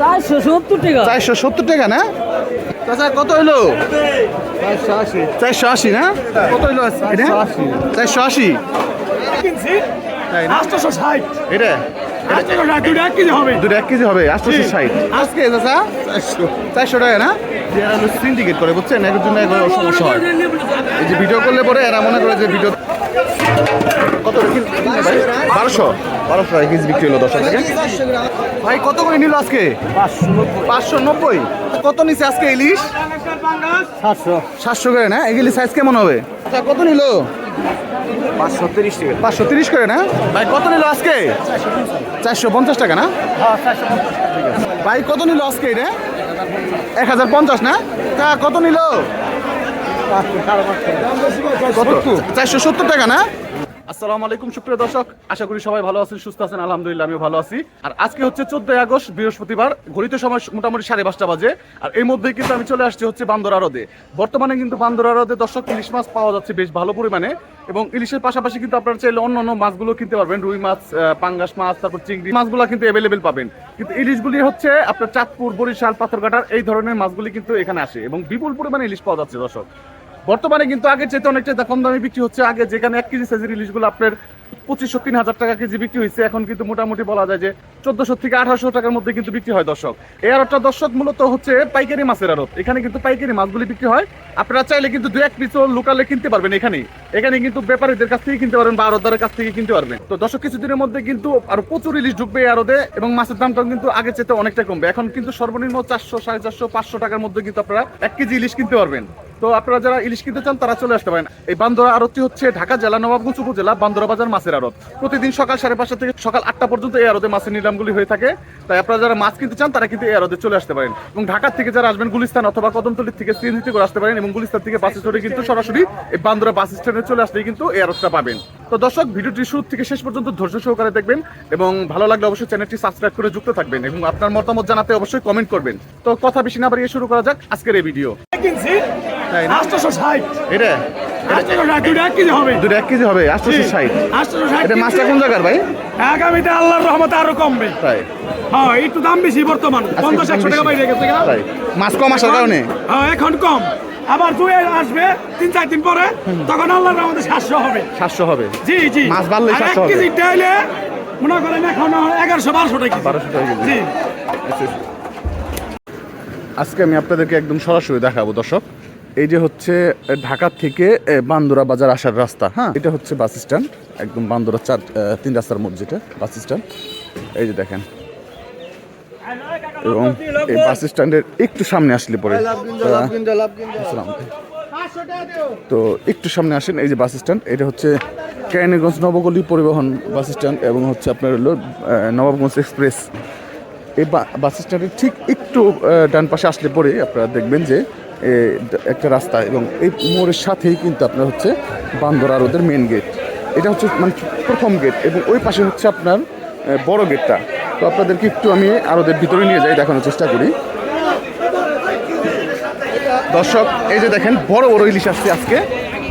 চারশো সত্তর টাকা। চারশো সত্তর টাকা না? চাচা কত হইল চারশো আশি। না? কত হইল এটা? চারশো আশি। এটা? দুটো এক কেজি হবে। দুটো এক কেজি হবে আটশোশো ষাট আজকে চাচা? চারশো। চারশো টাকা না? এরা সিন্ডিকেট করে বুঝছেন? এর জন্য সমস্যা হয় এই যে ভিডিও করলে পরে এরা মনে করে যে ভিডিও কত বারোশো? বারোশো টাকা কেজি বিক্রি হলো দশ টাকা ভাই কত করে নিল আজকে? পাঁচশো নব্বই। কত নিছে আজকে ইলিশ? সাতশো। সাতশো করে না? এগুলি সাইজ কেমন হবে? আচ্ছা কত নিল? পাঁচশো তিরিশ টাকা। পাঁচশো তিরিশ করে না? ভাই কত নিল আজকে? চারশো পঞ্চাশ টাকা না? ভাই কত নিল আজকে এটা? এক হাজার পঞ্চাশ না? তা কত নিল? চারশো সত্তর টাকা না? আসসালামু আলাইকুম, সুপ্রিয় দর্শক। আশা করি সবাই ভালো আছেন, সুস্থ আছেন, আলহামদুলিল্লাহ, আমিও ভালো আছি। আর আজকে হচ্ছে চোদ্দই আগস্ট, বৃহস্পতিবার সময় মোটামুটি সাড়ে পাঁচটা বাজে। আর এই কিন্তু আমি চলে আসছি হচ্ছে বর্তমানে কিন্তু বান্দরা দর্শক ইলিশ মাছ পাওয়া যাচ্ছে বেশ ভালো পরিমাণে। এবং ইলিশের পাশাপাশি কিন্তু আপনারা চাইলে অন্য অন্য মাছগুলো কিনতে পারবেন। রুই মাছ পাঙ্গাস মাছ, তারপর চিংড়ি মাছগুলো কিন্তু অ্যাভেলেবেল পাবেন। কিন্তু ইলিশগুলি হচ্ছে আপনার চাঁদপুর, বরিশাল, পাথরঘাটার এই ধরনের মাছগুলি কিন্তু এখানে আসে। এবং বিপুল পরিমাণে ইলিশ পাওয়া যাচ্ছে দর্শক। বর্তমানে কিন্তু আগের চেয়ে অনেকটা কম দামে বিক্রি হচ্ছে। আগে যেখানে এক কেজি সাইজের ইলিশগুলো আপনার পঁচিশশো, তিন হাজার টাকা কেজি বিক্রি হয়েছে, এখন কিন্তু মোটামুটি বলা যায় যে চোদ্দশো থেকে আঠারোশো টাকার মধ্যে কিন্তু বিক্রি হয় দর্শক। এই আড়তটা দর্শক মূলত হচ্ছে পাইকারি মাছের আড়ত। এখানে কিন্তু পাইকারি মাছগুলি বিক্রি হয়। আপনারা চাইলে কিন্তু দু এক পিসও লোকালে কিনতে পারবেন এখানেই এখানে কিন্তু ব্যাপারীদের কাছ থেকে কিনতে পারবেন বা আড়তদারের কাছ থেকে কিনতে পারবেন। তো দর্শক, কিছুদিনের মধ্যে কিন্তু আরও প্রচুর ইলিশ ঢুকবে এই আড়তে এবং মাছের দামটাও কিন্তু আগের চেয়ে অনেকটা কমবে। এখন কিন্তু সর্বনিম্ন চারশো, সাড়ে চারশো, পাঁচশো টাকার মধ্যে কিন্তু আপনারা এক কেজি ইলিশ কিনতে পারবেন। তো আপনারা যারা ইলিশ কিনতে চান, তারা চলে আসতে পারেন। এই বান্দরা আড়তটি হচ্ছে ঢাকা জেলা, নবাবগঞ্জ উপজেলা, বান্দরা বাজার, মাছের আড়ত। প্রতিদিন সকাল সাড়ে পাঁচটা থেকে সকাল আটটা পর্যন্ত এই আড়তে মাছের নিলামগুলি হয়ে থাকে। তাই আপনারা যারা মাছ কিনতে চান, তারা কিন্তু এই আড়তে চলে আসতে পারেন। এবং ঢাকার থেকে যারা আসবেন, গুলিস্তান অথবা কদমতলির থেকে সিএনজিতে করে আসতে পারেন এবং গুলিস্তান থেকে বাসে চড়ে কিন্তু সরাসরি এই বান্দরা বাস স্ট্যান্ডে চলে আসলেই কিন্তু এই আড়তটা পাবেন। তো দর্শক, ভিডিওটি শুরু থেকে শেষ পর্যন্ত ধৈর্য সহকারে দেখবেন এবং ভালো লাগলে অবশ্যই চ্যানেলটি সাবস্ক্রাইব করে যুক্ত থাকবেন এবং আপনার মতামত জানাতে অবশ্যই কমেন্ট করবেন। তো কথা বেশি না বাড়িয়ে শুরু করা যাক আজকের এই ভিডিও। তাই না? আটশোশো ষাট এটা আটশোশো ষাট দুটো এক কেজি হবে ষাট এটা মাছটা কোন জায়গার ভাই? আগামীতে আল্লাহর রহমতে আরও কমবে। তাই। হ্যাঁ একটু দাম বেশি বর্তমান পঞ্চাশ একশো টাকা বাইরে গেছে তাই। মাছ কম আসার কারণে? হ্যাঁ এখন কম। আবার দুই আসবে তিন চার দিন পরে তখন আল্লাহর রহমতে সাতশো হবে। সাতশো হবে। জি জি। মাছ বাড়লেই আর এক 700 হবে। কেজি ডাইলে মনে করেন এখন এগারোশো বারোশো টাকা বারোশো টাকা জি। আজকে আমি আপনাদেরকে একদম সরাসরি দেখাবো দর্শক। এই যে হচ্ছে ঢাকা থেকে বান্দরা বাজার আসার রাস্তা হ্যাঁ? এটা হচ্ছে বাস স্ট্যান্ড একদম বান্দরা চার তিন রাস্তার মধ্যে যেটা বাস স্ট্যান্ড। এই যে দেখেন। এবং এই বাস স্ট্যান্ডের একটু সামনে আসলে পরে তো একটু সামনে আসেন এই যে বাস স্ট্যান্ড এটা হচ্ছে কেরানীগঞ্জ নবগলি পরিবহন বাস স্ট্যান্ড এবং হচ্ছে আপনার হলো নবাবগঞ্জ এক্সপ্রেস। এই বাস স্ট্যান্ডের ঠিক একটু ডান পাশে আসলে পরে আপনারা দেখবেন যে একটা রাস্তা এবং এই মোড়ের সাথেই কিন্তু আপনার হচ্ছে বান্দরা রোডের মেন গেট এটা হচ্ছে মানে প্রথম গেট এবং ওই পাশে হচ্ছে আপনার বড় গেটটা তো আপনাদেরকে একটু আমি আরোদের ভিতরে নিয়ে যাই, দেখানোর চেষ্টা করি। দর্শক, এই যে দেখেন, বড় বড় ইলিশ আসছে আজকে।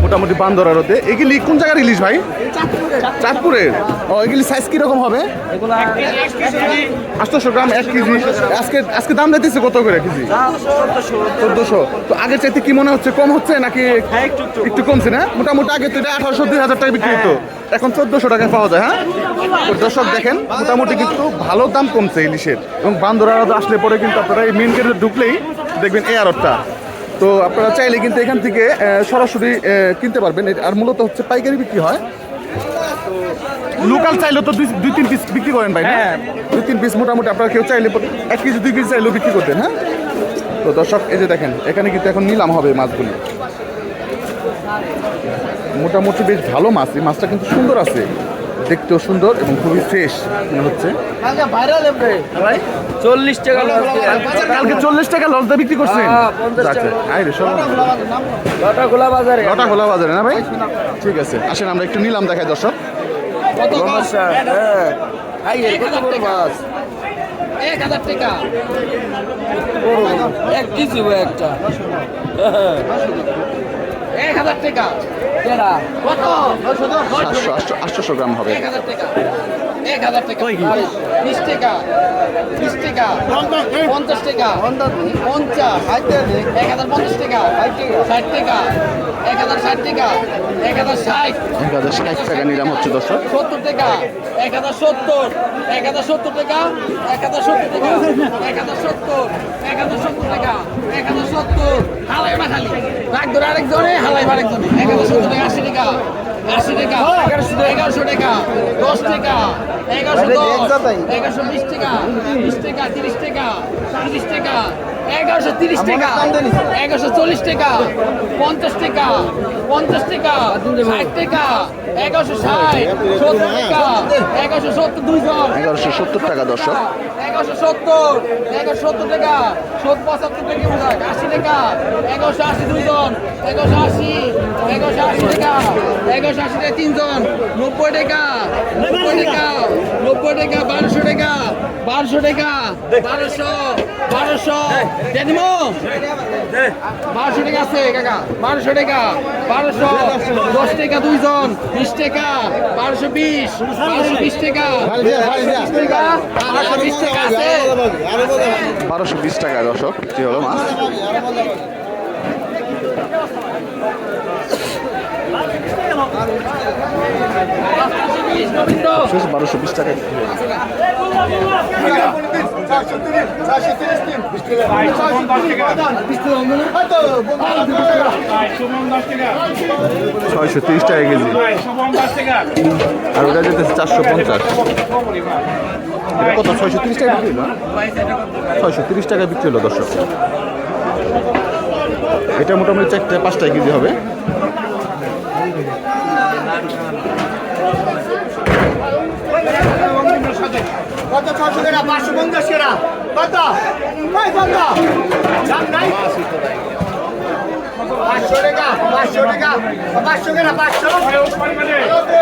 মোটামুটি বান্দরা রোদে এগুলি কোন জায়গার ইলিশ ভাই? চাঁদপুরের ও, এগুলি সাইজ কীরকম হবে? আটশোশো গ্রাম, এক কেজি। আজকে আজকে দাম দিতেছে কত করে কেজি? চোদ্দশো। তো আগের চাইতে কি মনে হচ্ছে, কম হচ্ছে নাকি একটু কমছে না? মোটামুটি আগে তো এটা আঠারোশো, দুই হাজার টাকা বিক্রি হতো। এখন চোদ্দশো টাকায় পাওয়া যায় হ্যাঁ? তো দর্শক দেখেন, মোটামুটি কিন্তু ভালো দাম কমছে ইলিশের। এবং বান্দরা আসলে পরে কিন্তু আপনারা এই মেন গেটে ঢুকলেই দেখবেন এই আরতটা তো আপনারা চাইলে কিন্তু এখান থেকে সরাসরি কিনতে পারবেন। আর মূলত হচ্ছে পাইকারি বিক্রি হয়। লোকাল চাইলে তো দুই তিন পিস বিক্রি করেন ভাই না? দুই তিন পিস মোটামুটি আপনারা কেউ চাইলে এক কেজি দুই কেজি চাইলেও বিক্রি করতেন হ্যাঁ? তো দর্শক এই যে দেখেন এখানে কিন্তু এখন নিলাম হবে মাছগুলি। মোটামুটি বেশ ভালো মাছ এই মাছটা কিন্তু সুন্দর আছে। দেখতেও সুন্দর এবং খুবই ফ্রেশ মনে হচ্ছে। চল্লিশ টাকা লস কালকে চল্লিশ টাকা লসদা বিক্রি করছেন? হ্যাঁ, 50 টাকা। আচ্ছা আয় রে সব লটা খোলা বাজারে খোলা বাজারে না ভাই? ঠিক আছে আসেন আমরা একটু নিলাম দেখাই দর্শক। হ্যাঁ। এক হাজার টাকা। এক কেজি একটা। এক হাজার টাকা। কত? আটশো গ্রাম হবে। এক হাজার টাকা বিশ টাকা বিশ টাকা পঞ্চাশ টাকা পঞ্চাশ এক হাজার পঞ্চাশ টাকা ষাট টাকা এক হাজার ষাট টাকা এক হাজার ষাট এক হাজার ষাট টাকা নিলাম হচ্ছে দর্শক সত্তর টাকা এক হাজার সত্তর এক হাজার সত্তর টাকা এক হাজার সত্তর টাকা এক হাজার সত্তর এক হাজার সত্তর টাকা এক হাজার সত্তর হালাই বা খালি রাখ ধরে আরেকজনে হালাই আরেকজনে এক হাজার সত্তর টাকা আশি টাকা আশি টাকা এগারোশো টাকা দশ টাকা এগারোশো দশ এগারোশো বিশ টাকা বিশ টাকা তিরিশ টাকা তিরিশ টাকা এগারোশো তিরিশ টাকা এগারোশো চল্লিশ টাকা পঞ্চাশ টাকা পঞ্চাশ টাকা ষাট টাকা এগারোশো ষাট সত্তর টাকা এগারোশো সত্তর দুইজন এগারোশো সত্তর টাকা দর্শক। এগারোশো সত্তর এগারোশো সত্তর টাকা সত্তর পঁচাত্তর টাকা আশি টাকা এগারোশো আশি দুইজন এগারোশো আশি এগারোশো আশি টাকা এগারোশো আশি টাকা তিনজন নব্বই টাকা নব্বই টাকা নব্বই টাকা বারোশো টাকা বারোশো টাকা বারোশো বারোশো বারোশো টাকা আছে, কাকা। বারোশো টাকা। বারোশো, দশ টাকা দুইজন, বিশ টাকা। বারোশো বিশ বারোশো বিশ টাকা। বারোশো বিশ টাকা আছে। বারোশো বিশ টাকা, দর্শক, কি হলো মাছ শেষ বারোশো বিশ টাকা ছয়শো তিরিশ টাকা কেজি। আর ওটা যেতেছে চারশো পঞ্চাশ, এটা কত ছয়শো তিরিশ টাকা বিক্রি হলো ছয়শো তিরিশ টাকা বিক্রি হলো দর্শক। এটা মোটামুটি চারটে, পাঁচটা কেজি হবে। কত ছশো টাকা পাঁচশো পঞ্চাশ টাকা কত কই কত দাম নাই পাঁচশো টাকা পাঁচশো টাকা পাঁচশো টাকা পাঁচশো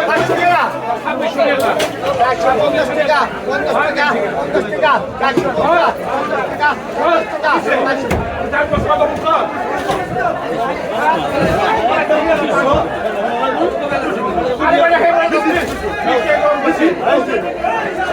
পাঁচশো টাকা চারশো পঞ্চাশ টাকা পঞ্চাশ টাকা পঞ্চাশ টাকা টাকা পঞ্চাশ টাকা পঞ্চাশ টাকা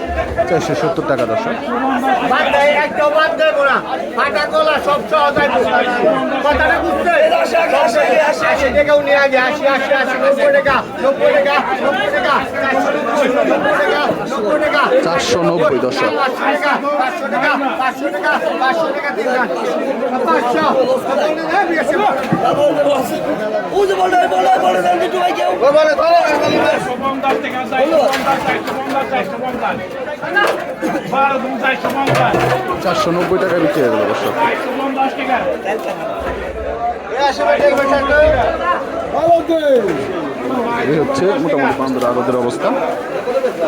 চারশো সত্তর টাকা দর্শক। টাকা। চারশো নব্বই বলে চারশো নব্বই টাকা বিক্রি হয়ে গেল দর্শক। এই হচ্ছে মোটামুটি পান্ডুর আরদের অবস্থা।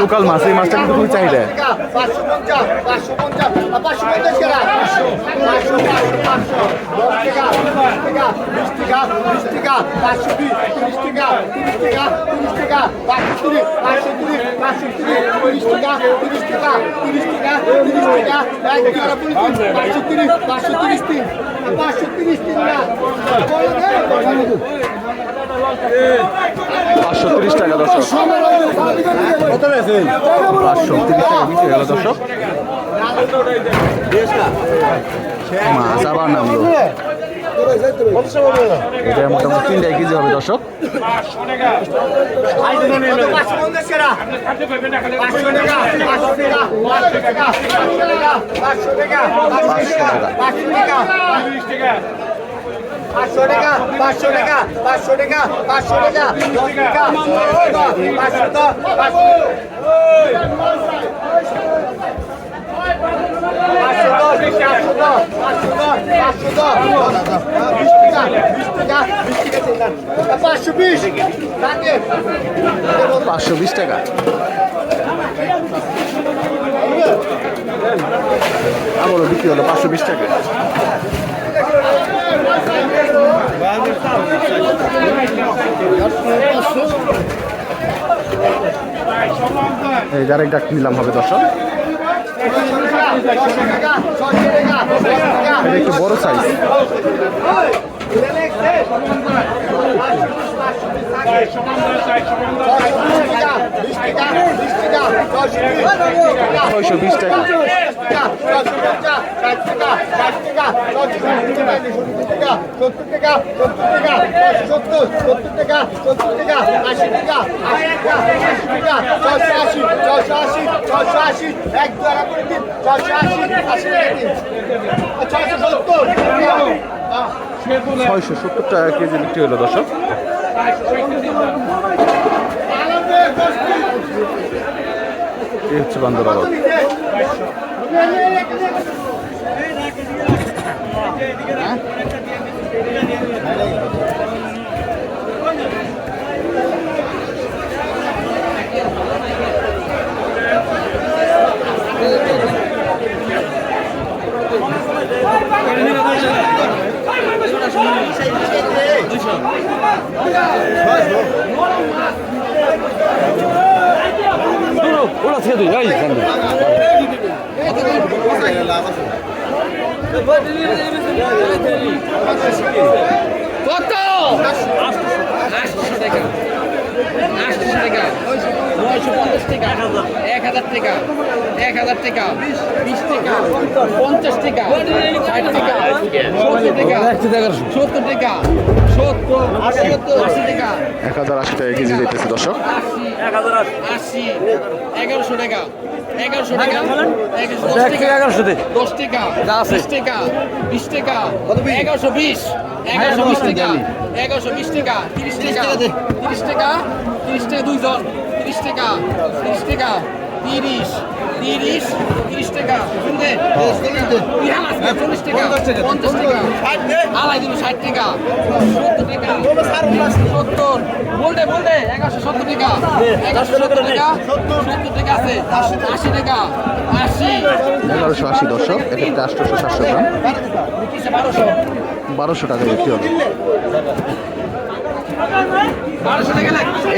লোকাল মাছ এই মাছটা কিন্তু খুবই চাহিদা পাঁচশো তিরিশ তিন পাঁচশো তিরিশ তিন পাঁচশো তিরিশ টাকা, দর্শক। পাঁচশো তিরিশ টাকা বিক্রি গেল দর্শক। মাছ আবার নামলো। এটা মোটামুটি তিনটা কেজি হবে, দর্শক। পাঁচশো পঞ্চাশ টাকা। পাঁচশো টাকা পাঁচশো টাকা পাঁচশো টাকা পাঁচশো টাকা পাঁচশো টাকা পাঁচশো পাঁচশো বিশ টাকা আমার বিক্রি হলো পাঁচশো বিশ টাকা এই যারা একটা নিলাম হবে দর্শক। এটা একটু বড় সাইজ ছয়শো বিশ টাকা। ছয়শো সত্তর টাকা কেজি বিক্রি হলো দর্শক। এই হচ্ছে বান্দরাবাদ কত আটশো টাকা আটশো টাকা নয়শো পঞ্চাশ টাকা এক হাজার টাকা এক হাজার টাকা বিশ টাকা পঞ্চাশ টাকা ষাট টাকা সত্তর টাকা সত্তর টাকা সত্তর আশি টাকা। এক হাজার আশি টাকা কেজি দিতেছে দর্শক। আশি এগারোশো টাকা এগারোশো টাকা এগারোশো দশ টাকা এগারোশো দশ টাকা বিশ টাকা বিশ টাকা এগারোশো বিশ এগারোশো বিশ টাকা এগারোশো বিশ টাকা তিরিশ টাকা তিরিশ টাকা তিরিশ টাকা দুইজন তিরিশ টাকা তিরিশ টাকা তিরিশ তিরিশ তিরিশ টাকা। শুনতে? চল্লিশ টাকা। পঞ্চাশ টাকা। দিল ষাট টাকা। সত্তর টাকা। সত্তর। বলতে বলতে এগারোশো সত্তর টাকা। এগারোশো সত্তর টাকা। সত্তর। টাকা আছে। আশি টাকা। আশি এগারোশো আশি দর্শক এক একটা আটশোশো সাতশো গ্রাম। বারোশো। টাকা বিক্রি লাগ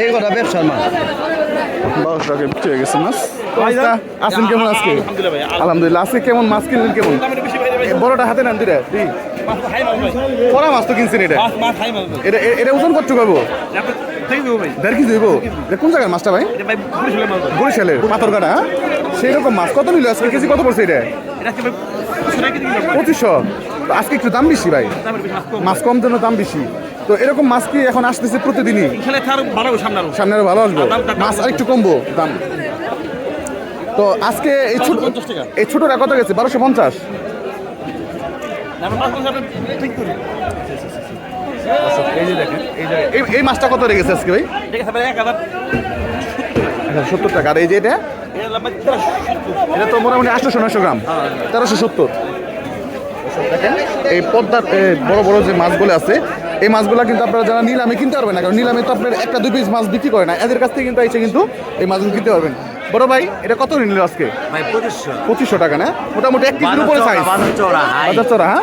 এই কথা ব্যবসার মাছ বারোশো টাকা বিক্রি হয়ে গেছে মাছ। আছেন কেমন আজকে? আলহামদুলিল্লাহ আজকে কেমন মাছ কিনলেন কেমন? বড়টা হাতে নেন দুই। পড়া মাছ তো কিনছেন এটা? এটা এটা ওজন করতে পারব দেড় কেজি হইব? কোন জায়গার মাছটা ভাই? বরিশালের পাথরঘাটা হ্যাঁ? সেই রকম মাছ। কত নিল আজকে? কেজি কত পড়ছে এটা? পঁচিশশো আজকে একটু দাম বেশি ভাই। মাছ কম জন্য দাম বেশি। তো এরকম মাছ কি এখন আসতেছে প্রতিদিনই? সামনে আরও ভালো আসব? মাছ আর একটু কমবো দাম। তো আজকে এই ছোট এই ছোটটা কত গেছে? বারোশো পঞ্চাশ। এই যে দেখেন এই মাছটা কত রেগেছে আজকে ভাই? সত্তর টাকা। আর এই যে এটা? এটা তো মোটামুটি আটশোশো নয়শো গ্রাম। তেরোশো সত্তর। দেখেন এই পদ্মার বড় বড় যে মাছগুলো আছে এই মাছগুলো কিন্তু আপনারা যারা নিলামে কিনতে পারবেন না কারণ নিলামে তো আপনার একটা দুই পিস মাছ বিক্রি করে না এদের কাছ থেকে কিন্তু এসে কিন্তু এই মাছগুলো কিনতে পারবেন। বড় ভাই এটা কত নিল আজকে? পঁচিশশো। টাকা না? মোটামুটি এক কেজির উপরে সাইজ বাজার চড়া হ্যাঁ?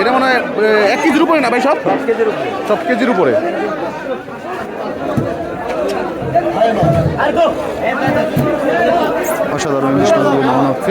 এটা মনে হয় এক কেজির উপরে না ভাই সব? সব কেজির উপরে। অসাধারণ ইলিশ মাছগুলো নামানো হচ্ছে।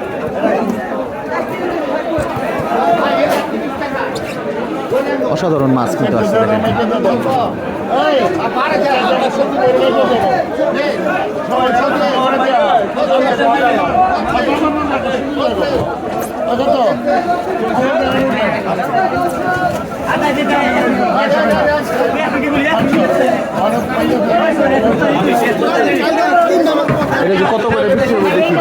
অসাধারণ মাছ কিন্তু তো কত করে বিক্রি হবে দেখি।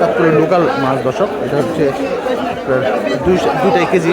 চাঁদপুরের লোকাল মাছ দর্শক এটা হচ্ছে দুটাই কেজি।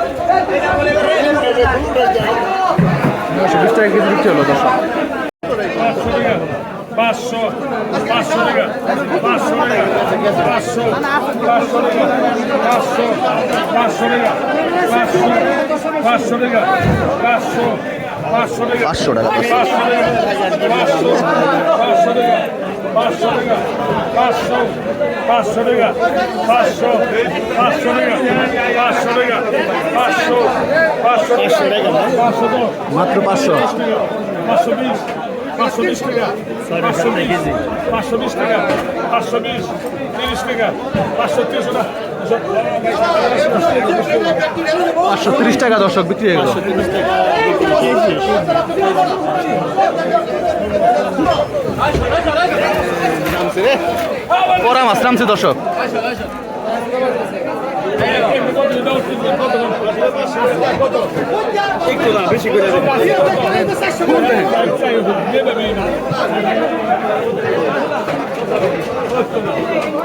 নয়শো বিশ টাকা কেজি বিক্রি হলো দর্শক পাঁচশো পাঁচশো টাকা পাঁচশো টাকা পাঁচশো পাঁচশো টাকা পাঁচশো পাঁচশো টাকা পাঁচশো পাঁচশো টাকা পাঁচশো পাঁচশো টাকা পাঁচশো টাকা পাঁচশো টাকা পাঁচশো টাকা পাঁচশো পাঁচশো টাকা পাঁচশো পাঁচশো টাকা পাঁচশো টাকা পাঁচশো পাঁচশো পাঁচশো টাকা পাঁচশো দশ মাত্র পাঁচশো পাঁচশো বিশ পাঁচশো বিশ টাকা পাঁচশো বিশ পাঁচশো বিশ টাকা পাঁচশো বিশ তিরিশ টাকা পাঁচশো তিরিশ টাকা পাঁচশো তিরিশ টাকা দর্শক বিক্রি হয়ে গেল। পরা মাছ নামছে দর্শক।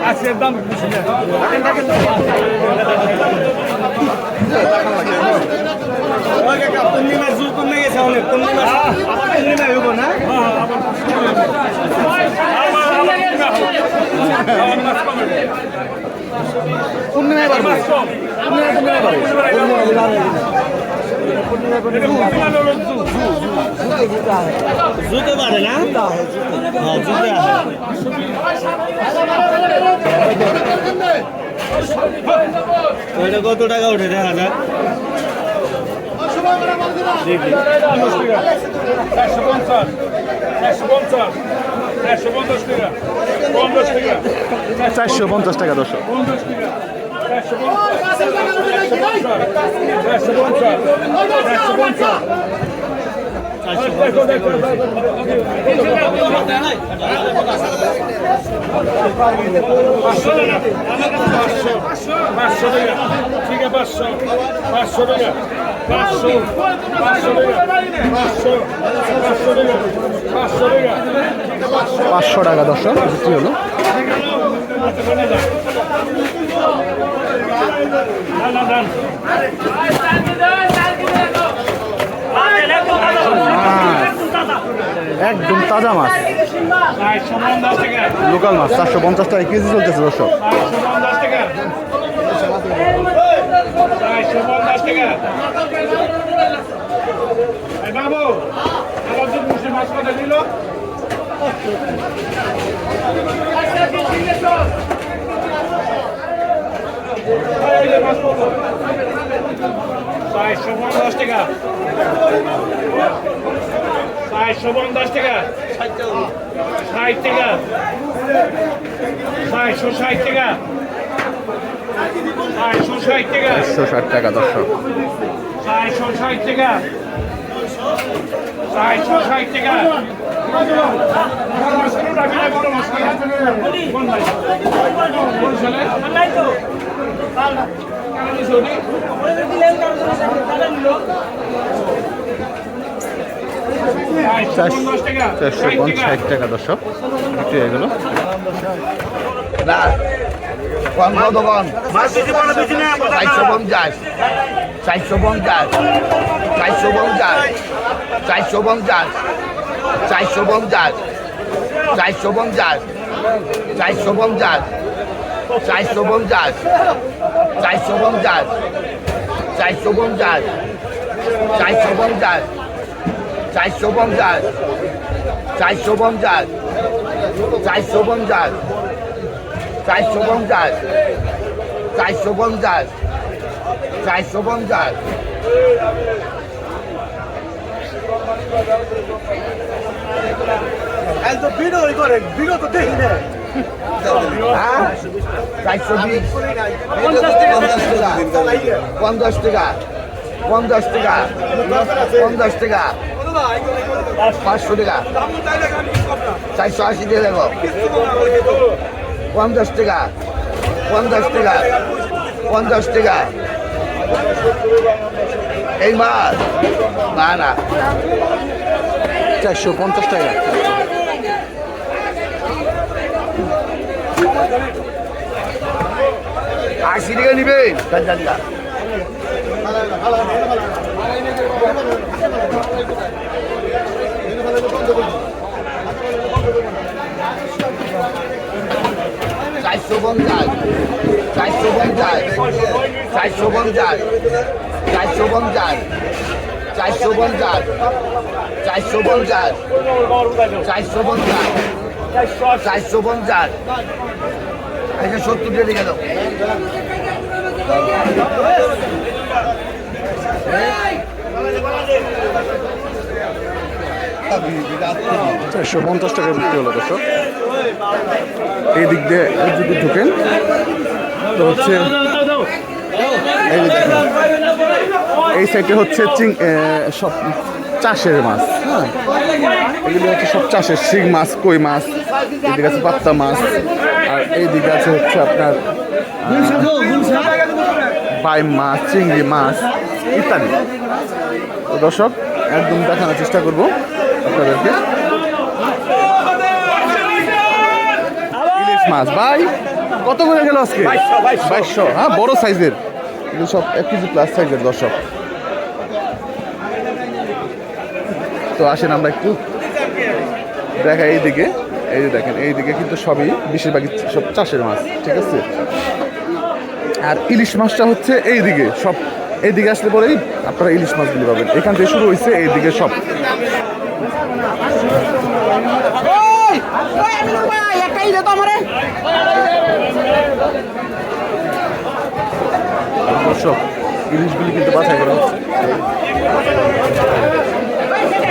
আজকের দাম বেশি না পূর্ণিমার জুল কমে গেছে অনেক পূর্ণিমা পূর্ণিমা হইব না পূর্ণিমায় পারব পূর্ণিমায় পূর্ণিমায় পারব জুতে পারে না? হ্যাঁ জুতে ওইটা কত টাকা উঠে দেখা যাক। পঞ্চাশ একশো পঞ্চাশ। একশো পঞ্চাশ। চারশো পঞ্চাশ টাকা। পঞ্চাশ টাকা পাঁচশো টাকা ঠিক পাঁচশো টাকা পাঁচশো দর্শক বিক্রি হলো না না একদম তাজা মাছ। লোকাল মাছ চারশো পঞ্চাশ টাকা কেজি চলতেছে দর্শক। মাছ চারশো পঞ্চাশ টাকা। চারশো পঞ্চাশ টাকা। ষাট টাকা। চারশো ষাট টাকা। চারশো ষাট টাকা। একশো ষাট টাকা দর্শক। চারশো ষাট টাকা। চারশো ষাট টাকা। চারশো চারশো পঞ্চাশ টাকা দর্শক। বিক্রি হয়ে গেল। না কম কত কম চারশো পঞ্চাশ। চারশো পঞ্চাশ। চারশো পঞ্চাশ। চারশো পঞ্চাশ। চারশো পঞ্চাশ। চারশো পঞ্চাশ। চারশো পঞ্চাশ। চারশো পঞ্চাশ চারশো পঞ্চাশ চারশো পঞ্চাশ চারশো পঞ্চাশ চারশো পঞ্চাশ চারশো পঞ্চাশ চারশো পঞ্চাশ চারশো পঞ্চাশ চারশো পঞ্চাশ চারশো পঞ্চাশ হ্যাঁ? চারশো বিশ। পঞ্চাশ টাকা। পঞ্চাশ টাকা। পঞ্চাশ টাকা। পাঁচশো টাকা। চারশো আশি টাকা দেখো পঞ্চাশ টাকা। পঞ্চাশ টাকা। পঞ্চাশ টাকা। এই মাছ। না না। চারশো পঞ্চাশ টাকা। আশি টাকা কাঞ্চানটা চারশো পঞ্চাশ। চারশো পঞ্চাশ। চারশো পঞ্চাশ। চারশো পঞ্চাশ। চারশো পঞ্চাশ। চারশো পঞ্চাশ। চারশো পঞ্চাশ। চারশো পঞ্চাশ। আচ্ছা সত্তর টাকা লিখে দাও। চারশো পঞ্চাশ টাকা বিক্রি হলো, দর্শক। এই দিক দিয়ে যদি ঢুকেন। তো হচ্ছে এই সাইডে হচ্ছে চিং সব চাষের মাছ হ্যাঁ? এগুলো হচ্ছে সব চাষের শিং মাছ কই মাছ এদিকে আছে পাত্তা মাছ আর এইদিকে আছে হচ্ছে আপনার বাইম মাছ চিংড়ি মাছ ইত্যাদি। তো দর্শক একদম দেখানোর চেষ্টা করব আপনাদেরকে। ইলিশ মাছ ভাই কত করে গেল আজকে? বাইশশো হ্যাঁ বড় সাইজের। এগুলো সব এক কেজি প্লাস সাইজের দর্শক। তো আসেন আমরা একটু দেখা এইদিকে। এই যে দেখেন, এইদিকে কিন্তু সবই বেশিরভাগই সব চাষের মাছ, ঠিক আছে? আর ইলিশ মাছটা হচ্ছে এইদিকে, সব এইদিকে আসলে পরেই আপনারা ইলিশ মাছগুলি পাবেন। এখান থেকে শুরু হয়েছে এইদিকে সব। দর্শক ইলিশগুলি কিন্তু বাছাই করা হচ্ছে।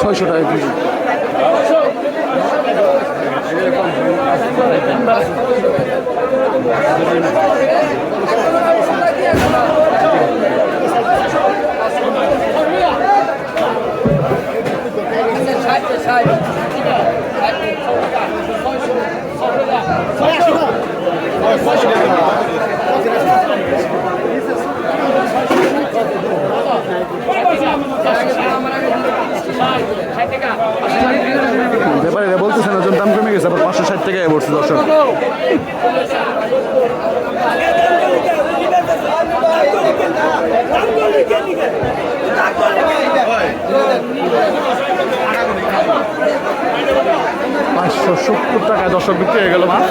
ছয়শো টাকা কেজি। ব্যাপারে বলতেছেন ওজন দাম কমে গেছে আবার পাঁচশো ষাট টাকায় পড়ছে দর্শক। পাঁচশো সত্তর টাকায় দর্শক বিক্রি হয়ে গেল মাছ।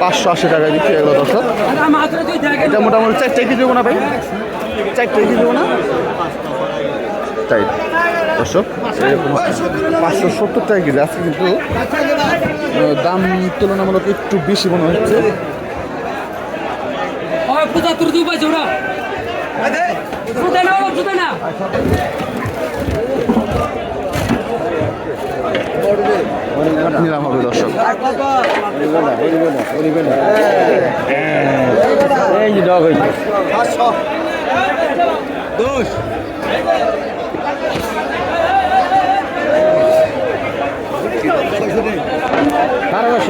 পাঁচশো আশি টাকায় বিক্রি হয়ে গেল দর্শক। এটা মোটামুটি চারটে কেজি দেবো না ভাই? চারটে কেজি দেবো না? তাই দর্শক পাঁচশো সত্তর টাকা কেজি। আজকে কিন্তু দাম তুলনামূলক একটু বেশি মনে হচ্ছে। পঁচাত্তর ওরা জুতে না জুতে না নিলাম হবে দর্শক পাঁচশো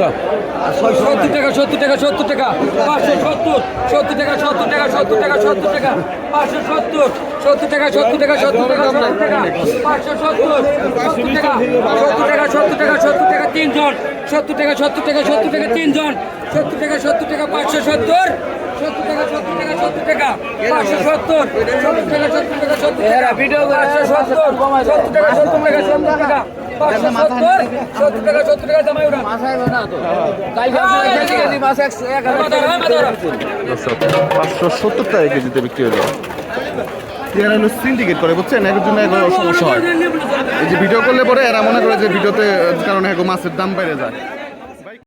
দশ সত্তর টাকা সত্তর টাকা সত্তর টাকা পাঁচশো সত্তর সত্তর টাকা সত্তর টাকা সত্তর টাকা সত্তর টাকা পাঁচশো সত্তর সত্তর টাকা সত্তর টাকা সত্তর টাকা সত্তর টাকা পাঁচশো সত্তর সত্তর টাকা সত্তর টাকা সত্তর টাকা সত্তর টাকা তিনজন সত্তর টাকা সত্তর টাকা সত্তর টাকা তিনজন সত্তর টাকা সত্তর টাকা পাঁচশো সত্তর সত্তর টাকা সত্তর টাকা সত্তর টাকা পাঁচশো সত্তর সত্তর টাকা সত্তর টাকা সত্তর টাকা পাঁচশো সত্তর সত্তর টাকা সত্তর টাকা সত্তর টাকা পাঁচশো সত্তর টাকা কেজিতে বিক্রি হলো। এরা হলো সিন্ডিকেট করে বুঝছেন? এর জন্য এগুলো সমস্যা হয়। এই যে ভিডিও করলে পরে এরা মনে করে যে ভিডিওতে কারণে মাছের দাম বেড়ে যায়।